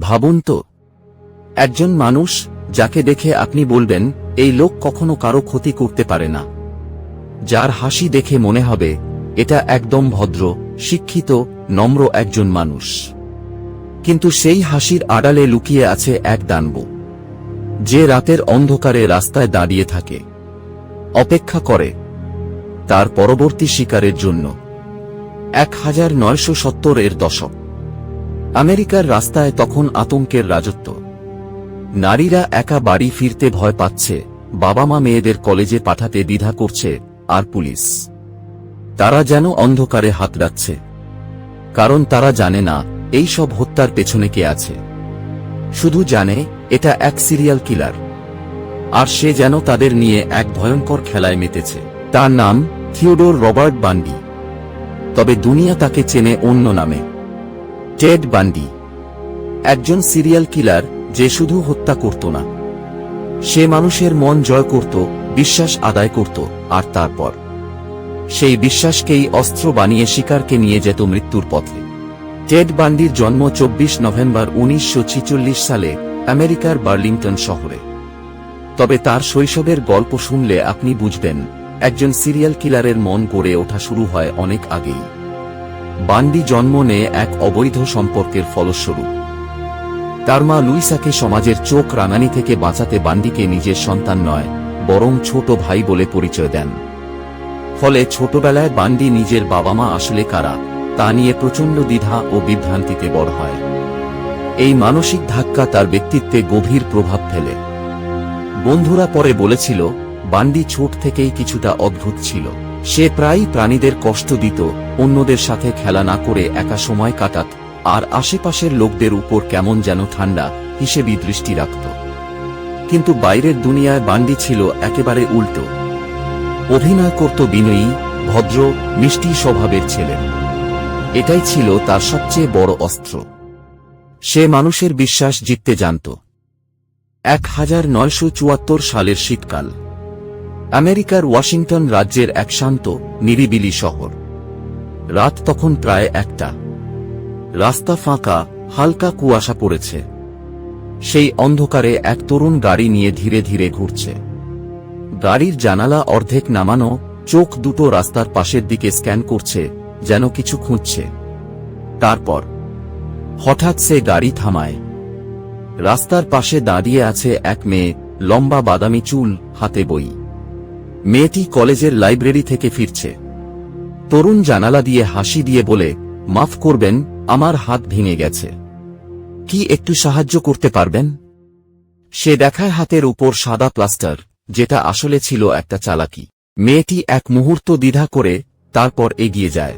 ভাবুন তো, একজন মানুষ যাকে দেখে আপনি বলবেন, এই লোক কখনো কারও ক্ষতি করতে পারে না। যার হাসি দেখে মনে হবে, এটা একদম ভদ্র, শিক্ষিত, নম্র একজন মানুষ। কিন্তু সেই হাসির আড়ালে লুকিয়ে আছে এক দানব, যে রাতের অন্ধকারে রাস্তায় দাঁড়িয়ে থাকে। অপেক্ষা করে, তার পরবর্তী শিকারের জন্য। এক হাজার নয়শো সত্তরের দশক। আমেরিকার রাস্তায় তখন আতঙ্কের রাজত্ব। নারীরা একা বাড়ি ফিরতে ভয় পাচ্ছে বাবা মা মেয়েদের কলেজে পাঠাতে দ্বিধা করছে, আর পুলিশ। তারা যেন অন্ধকারে হাত রাখছে। কারণ তারা জানে না, এই সব হত্যার পেছনে কে আছে। শুধু জানে, এটা এক সিরিয়াল কিলার। আর সে যেন তাদের নিয়ে এক ভয়ঙ্কর খেলায় মেতেছে। তার নাম থিওডোর রবার্ট বান্ডি। তবে দুনিয়া তাকে চেনে অন্য নামে। টেড বান্ডি, একজন সিরিয়াল কিলার যে শুধু হত্যা করত না। সে মানুষের মন জয় করত, বিশ্বাস আদায় করত, আর তারপর? সেই বিশ্বাসকেই অস্ত্র বানিয়ে শিকারকে নিয়ে যেত মৃত্যুর পথে। টেড বান্ডির জন্ম চব্বিশ নভেম্বর উনিশশো ছেচল্লিশ সালে আমেরিকার বার্লিংটন শহরে। তবে তার শৈশবের গল্প শুনলে আপনি বুঝবেন, একজন সিরিয়াল কিলারের মন গড়ে ওঠা শুরু হয় অনেক আগেই। বান্ডি জন্ম নেয় এক অবৈধ সম্পর্কের ফলস্বরূপ। তার মা লুইসাকে সমাজের চোখ রাঙানি থেকে বাঁচাতে বান্ডিকে নিজের সন্তান নয়, বরং ছোট ভাই বলে পরিচয় দেন। ফলে ছোটবেলায় বান্ডি নিজের বাবা মা আসলে কারা, তা নিয়ে প্রচণ্ড দ্বিধা ও বিভ্রান্তিতে বড় হয়। এই মানসিক ধাক্কা তার ব্যক্তিত্বে গভীর প্রভাব ফেলে। বন্ধুরা পরে বলেছিল, বান্ডি ছোট থেকেই কিছুটা অদ্ভুত ছিল। সে প্রায়ই প্রাণীদের কষ্ট দিত, অন্যদের সাথে খেলা না করে একা সময় কাটাত, আর আশেপাশের লোকদের উপর কেমন যেন ঠান্ডা হিসেবে দৃষ্টি রাখত। কিন্তু বাইরের দুনিয়ায় বান্ডি ছিল একেবারে উল্টো। অভিনয় করত বিনয়ী, ভদ্র, মিষ্টি স্বভাবের ছেলে। এটাই ছিল তার সবচেয়ে বড় অস্ত্র। সে মানুষের বিশ্বাস জিততে জানত। এক হাজার নয়শো চুয়াত্তর সালের শীতকাল। আমেরিকার ওয়াশিংটন রাজ্যের এক শান্ত, নিরিবিলি শহর। রাত তখন প্রায় একটা। রাস্তা ফাঁকা, হালকা কুয়াশা পড়েছে। সেই অন্ধকারে এক তরুণ গাড়ি নিয়ে ধীরে ধীরে ঘুরছে। গাড়ির জানালা অর্ধেক নামানো, চোখ দুটো রাস্তার পাশের দিকে স্ক্যান করছে, যেন কিছু খুঁজছে। তারপর, হঠাৎ সে গাড়ি থামায়। রাস্তার পাশে দাঁড়িয়ে আছে এক মেয়ে, লম্বা বাদামি চুল, হাতে বই। মেয়েটি কলেজের লাইব্রেরি থেকে ফিরছে। তরুণ জানালা দিয়ে হাসি দিয়ে বলে, মাফ করবেন, আমার হাত ভেঙে গেছে। কি একটু সাহায্য করতে পারবেন? সে দেখায় হাতের উপর সাদা প্লাস্টার, যেটা আসলে ছিল একটা চালাকি। মেয়েটি এক মুহূর্ত দ্বিধা করে তারপর এগিয়ে যায়।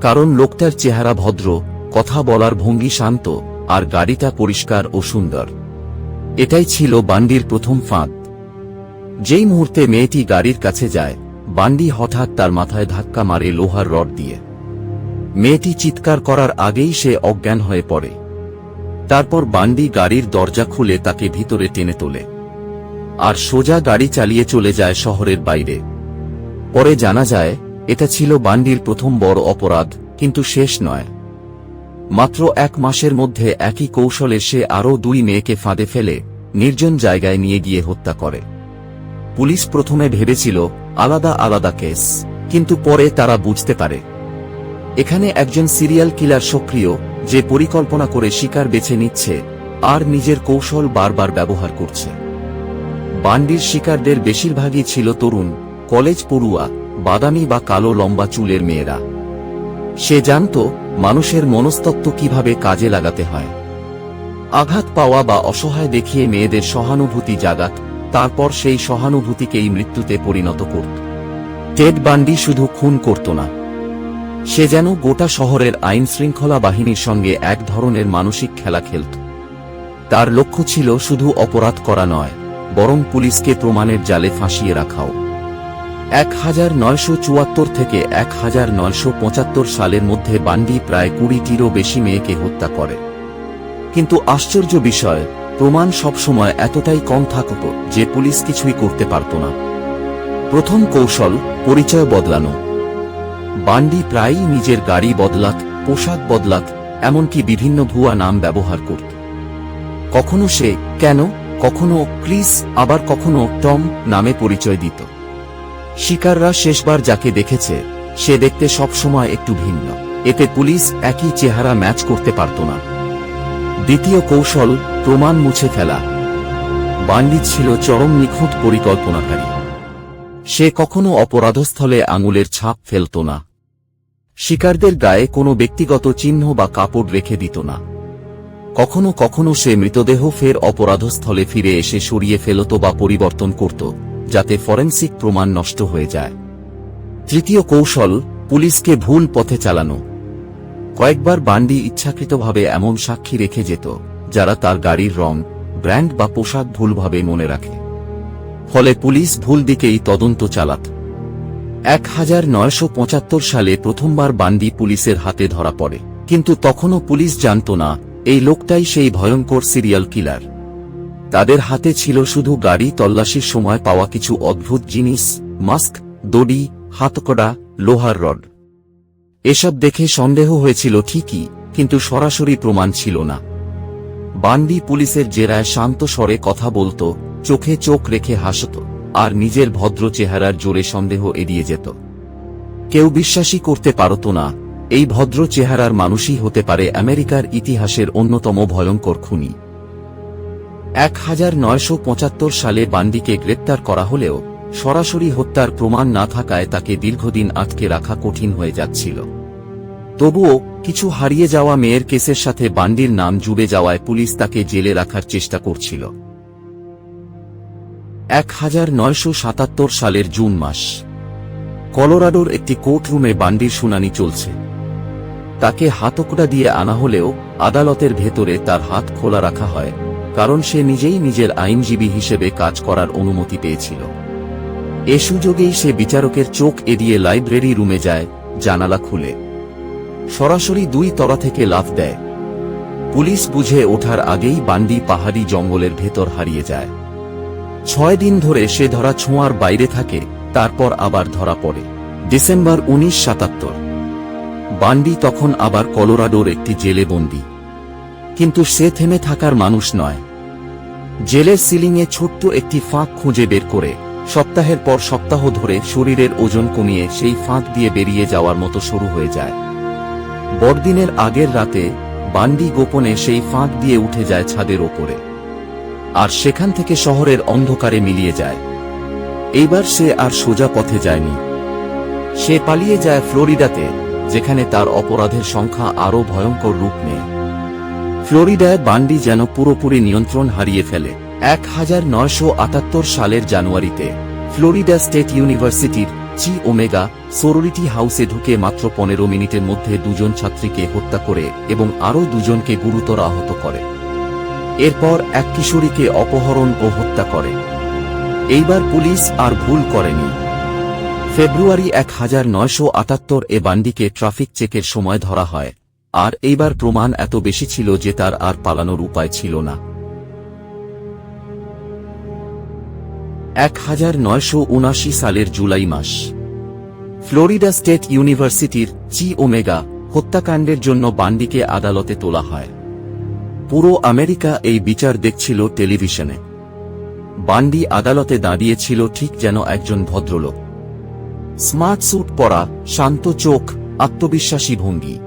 কারণ লোকটার চেহারা ভদ্র, কথা বলার ভঙ্গি শান্ত, আর গাড়িটা পরিষ্কার ও সুন্দর। এটাই ছিল বান্ডির প্রথম ফাঁদ। যেই মুহূর্তে মেয়েটি গাড়ির কাছে যায়, বান্ডি হঠাৎ তার মাথায় ধাক্কা মারে লোহার রড দিয়ে। মেয়েটি চিৎকার করার আগেই সে অজ্ঞান হয়ে পড়ে। তারপর বান্ডি গাড়ির দরজা খুলে তাকে ভিতরে টেনে তোলে। আর সোজা গাড়ি চালিয়ে চলে যায় শহরের বাইরে। পরে জানা যায়, এটা ছিল বান্ডির প্রথম বড় অপরাধ, কিন্তু শেষ নয়। মাত্র এক মাসের মধ্যে একই কৌশলে সে আরও দুই মেয়েকে ফাঁদে ফেলে, নির্জন জায়গায় নিয়ে গিয়ে হত্যা করে। পুলিশ প্রথমে ভেবেছিল, আলাদা আলাদা কেস, কিন্তু পরে তারা বুঝতে পারে। এখানে একজন সিরিয়াল কিলার সক্রিয়, যে পরিকল্পনা করে শিকার বেছে নিচ্ছে, আর নিজের কৌশল বারবার ব্যবহার করছে। বান্ডির শিকারদের বেশিরভাগই ছিল তরুণ, কলেজ পড়ুয়া, বাদামি বা কালো লম্বা চুলের মেয়েরা। সে জানত, মানুষের মনস্তত্ত্ব কীভাবে কাজে লাগাতে হয়। আঘাত পাওয়া বা অসহায় দেখিয়ে মেয়েদের সহানুভূতি জাগাত তারপর সেই সহানুভূতিকেই মৃত্যুতে পরিণত করত। টেড বান্ডি শুধু খুন করত না। সে যেন গোটা শহরের আইন শৃঙ্খলা বাহিনীর সঙ্গে এক ধরনের মানসিক খেলা খেলত। তার লক্ষ্য ছিল শুধু অপরাধ করা নয়, বরং পুলিশকে প্রমাণের জালে ফাঁসিয়ে রাখাও। এক হাজার নয়শো চুয়াত্তর থেকে এক হাজার নয়শো পঁচাত্তর সালের মধ্যে বান্ডি প্রায় কুড়িটিরও বেশি মেয়েকে হত্যা করে। কিন্তু আশ্চর্য বিষয় প্রমাণ সবসময় এতটাই কম থাকত যে পুলিশ কিছুই করতে পারত না। প্রথম কৌশল, পরিচয় বদলানো। বান্ডি প্রায়ই নিজের গাড়ি বদলাত পোশাক বদলাত এমনকি বিভিন্ন ভুয়া নাম ব্যবহার করত। কখনো সে কেন, কখনো ক্রিস, আবার কখনো টম নামে পরিচয় দিত। শিকাররা শেষবার যাকে দেখেছে, সে দেখতে সবসময় একটু ভিন্ন। এতে পুলিশ একই চেহারা ম্যাচ করতে পারত না। দ্বিতীয় কৌশল প্রমাণ মুছে ফেলা। বান্ডি ছিল চরম নিখুঁত পরিকল্পনাকারী। সে কখনো অপরাধস্থলে আঙুলের ছাপ ফেলত না। শিকারদের গায়ে কোনো ব্যক্তিগত চিহ্ন বা কাপড় রেখে দিত না। কখনো কখনো সে মৃতদেহ ফের অপরাধস্থলে ফিরে এসে সরিয়ে ফেলত বা পরিবর্তন করত, যাতে ফরেন্সিক প্রমাণ নষ্ট হয়ে যায়। তৃতীয় কৌশল, পুলিশকে ভুল পথে চালানো। কয়েকবার বান্ডি ইচ্ছাকৃতভাবে এমন সাক্ষী রেখে যেত। যারা তার গাড়ির রং, ব্র্যান্ড বা পোশাক ভুলভাবে মনে রাখে। ফলে পুলিশ ভুল দিকেই তদন্ত চালাত। এক হাজার নয়শো পঁচাত্তর সালে প্রথমবার বান্দি পুলিশের হাতে ধরা পড়ে। কিন্তু তখনও পুলিশ জানত না, এই লোকটাই সেই ভয়ঙ্কর সিরিয়াল কিলার। তাদের হাতে ছিল শুধু গাড়ি তল্লাশির সময় পাওয়া কিছু অদ্ভুত জিনিস, মাস্ক, দড়ি, হাতকড়া, লোহার রড। এসব দেখে সন্দেহ হয়েছিল ঠিকই, কিন্তু সরাসরি প্রমাণ ছিল না। বান্ডি পুলিশের জেরায় শান্ত স্বরে কথা বলত, চোখে চোখ রেখে হাসত, আর নিজের ভদ্র চেহারার জোরে সন্দেহ এড়িয়ে যেত। কেউ বিশ্বাসই করতে পারত না, এই ভদ্র চেহারার মানুষই হতে পারে আমেরিকার ইতিহাসের অন্যতম ভয়ঙ্কর খুনি। এক হাজার নয়শো পঁচাত্তর সালে বান্ডিকে গ্রেপ্তার করা হলেও, সরাসরি হত্যার প্রমাণ না থাকায় তাকে দীর্ঘদিন আটকে রাখা কঠিন হয়ে যাচ্ছিল। তবুও, কিছু হারিয়ে যাওয়া মেয়ের কেসের সাথে বান্ডির নাম জুড়ে যাওয়ায় পুলিশ তাকে জেলে রাখার চেষ্টা করছিল। এক হাজার নয়শো সাতাত্তর সালের জুন মাস। কলোরাডোর একটি কোর্টরুমে বান্ডির শুনানি চলছে। তাকে হাতকড়া দিয়ে আনা হলেও, আদালতের ভেতরে তার হাত খোলা রাখা হয়, কারণ সে নিজেই নিজের আইনজীবী হিসেবে কাজ করার অনুমতি পেয়েছিল। এ সুযোগেই সে বিচারকের চোখ এড়িয়ে লাইব্রেরি রুমে যায়, জানালা খুলে। সরাসরি দুই তলা থেকে লাফ দেয়। পুলিশ বুঝে ওঠার আগেই বান্ডি পাহাড়ি জঙ্গলের ভেতর হারিয়ে যায়। ছয় দিন ধরে সে ধরা ছোঁয়ার বাইরে থাকে, তারপর আবার ধরা পড়ে। ডিসেম্বর উনিশ সাতাত্তর। বান্ডি তখন আবার কলোরাডোর একটি জেলে বন্দী। কিন্তু সে থেমে থাকার মানুষ নয়। জেলের সিলিংয়ে ছোট্ট একটি ফাঁক খুঁজে বের করে, সপ্তাহের পর সপ্তাহ ধরে শরীরের ওজন কমিয়ে সেই ফাঁক দিয়ে বেরিয়ে যাওয়ার মতো শুরু হয়ে যায়। বড়দিনের আগের রাতে বান্ডি গোপনে সেই ফাঁক দিয়ে উঠে যায় ছাদের ওপরে। আর সেখান থেকে শহরের অন্ধকারে মিলিয়ে যায়। এইবার সে আর সোজা পথে যায়নি। সে পালিয়ে যায় ফ্লোরিডাতে, যেখানে তার অপরাধের সংখ্যা আরও ভয়ঙ্কর রূপ নেয়। ফ্লোরিডায় বান্ডি যেন পুরোপুরি নিয়ন্ত্রণ হারিয়ে ফেলে। এক হাজার নয়শো আটাত্তর সালের জানুয়ারিতে ফ্লোরিডা স্টেট ইউনিভার্সিটির চি ওমেগা সোরোরিটি হাউসে ঢুকে মাত্র পনেরো মিনিটের মধ্যে দুজন ছাত্রীকে হত্যা করে এবং আরও দুজনকে গুরুতর আহত করে। এরপর এক কিশোরীকে অপহরণ ও হত্যা করে। এইবার পুলিশ আর ভুল করেনি। ফেব্রুয়ারি এক হাজার নয়শো আটাত্তর এ বান্ডিকে ট্রাফিক চেকের সময় ধরা হয়, আর এইবার প্রমাণ এত বেশি ছিল যে তার আর পালানোর উপায় ছিল না। এক হাজার নয়শো উনাশি সালের জুলাই মাস। ফ্লোরিডা স্টেট ইউনিভার্সিটির চি ওমেগা হত্যাকাণ্ডের জন্য বান্ডিকে আদালতে তোলা হয়। পুরো আমেরিকা এই বিচার দেখছিল টেলিভিশনে। বান্ডি আদালতে দাঁড়িয়েছিল ঠিক যেন একজন ভদ্রলোক। স্মার্ট স্যুট পরা, শান্ত চোখ, আত্মবিশ্বাসী ভঙ্গি।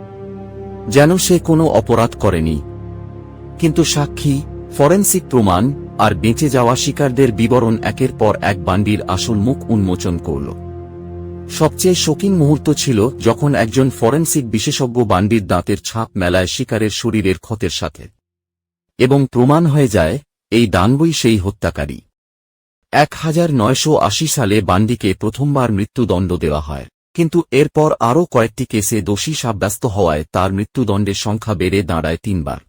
যেন সে কোনো অপরাধ করেনি। কিন্তু সাক্ষী, ফরেন্সিক প্রমাণ আর বেঁচে যাওয়া শিকারদের বিবরণ একের পর এক বান্ডির আসল মুখ উন্মোচন করল। সবচেয়ে শোকিং মুহূর্ত ছিল যখন একজন ফরেন্সিক বিশেষজ্ঞ বান্ডির দাঁতের ছাপ মেলায় শিকারের শরীরের ক্ষতের সাথে। এবং প্রমাণ হয়ে যায়, এই দানবই সেই হত্যাকারী। এক হাজার নয়শো আশি সালে বান্ডিকে প্রথমবার মৃত্যুদণ্ড দেওয়া হয়, কিন্তু এরপর আরও কয়েকটি কেসে দোষী সাব্যস্ত হওয়ায় তার মৃত্যুদণ্ডের সংখ্যা বেড়ে দাঁড়ায় তিনবার।